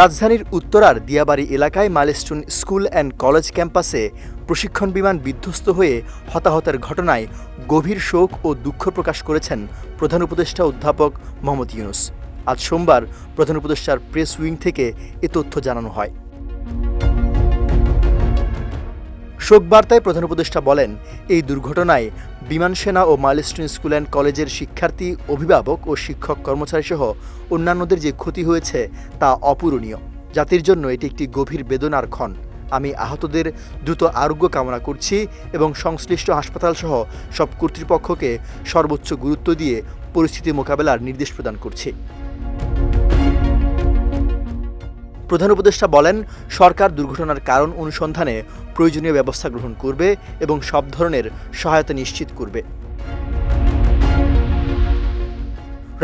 রাজধানীর উত্তরার দিয়াবাড়ি এলাকায় মালেস্টুন স্কুল অ্যান্ড কলেজ ক্যাম্পাসে প্রশিক্ষণ বিমান বিধ্বস্ত হয়ে হতাহতের ঘটনায় গভীর শোক ও দুঃখ প্রকাশ করেছেন প্রধান উপদেষ্টা অধ্যাপক মোহাম্মদ ইউনুস। আজ সোমবার প্রধান উপদেষ্টার প্রেস উইং থেকে এ তথ্য জানানো হয়। শোক বার্তায় প্রধান উপদেষ্টা বলেন, এই দুর্ঘটনায় বিমান সেনা ও মাইলস্টোন স্কুল অ্যান্ড কলেজের শিক্ষার্থী, অভিভাবক ও শিক্ষক কর্মচারী সহ অন্যান্যদের যে ক্ষতি হয়েছে তা অপূরণীয়। জাতির জন্য এটি একটি গভীর বেদনার ক্ষণ। আমি আহতদের দ্রুত আরোগ্য কামনা করছি এবং সংশ্লিষ্ট হাসপাতাল সহ সব কর্তৃপক্ষকে সর্বোচ্চ গুরুত্ব দিয়ে পরিস্থিতি মোকাবেলার নির্দেশ প্রদান করছি। প্রধান উপদেষ্টা বলেন, সরকার দুর্ঘটনার কারণ অনুসন্ধানে প্রয়োজনীয় ব্যবস্থা গ্রহণ করবে এবং সব ধরনের সহায়তা নিশ্চিত করবে।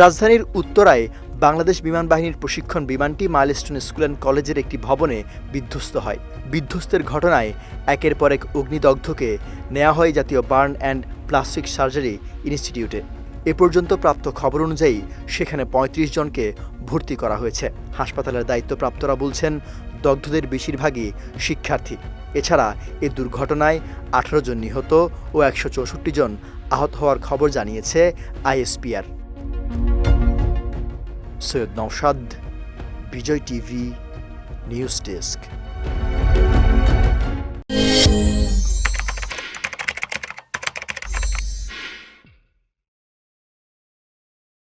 রাজধানীর উত্তরায় বাংলাদেশ বিমান বাহিনীর প্রশিক্ষণ বিমানটি মাইলস্টোন স্কুল অ্যান্ড কলেজের একটি ভবনে বিধ্বস্ত হয়। বিধ্বস্তের ঘটনায় একের পর এক অগ্নিদগ্ধকে নেওয়া হয় জাতীয় বার্ন অ্যান্ড প্লাস্টিক সার্জারি ইনস্টিটিউটে। এ পর্যন্ত প্রাপ্ত খবর অনুযায়ী সেখানে ৩৫ জনকে ভর্তি করা হয়েছে। হাসপাতালের দায়িত্বপ্রাপ্তরা বলছেন, দগ্ধদের বেশিরভাগই শিক্ষার্থী। এছাড়া এ দুর্ঘটনায় আঠারো জন নিহত ও একশো চৌষট্টি জন আহত হওয়ার খবর জানিয়েছে ISPR. Syed Naushad, Bijoy TV, news desk.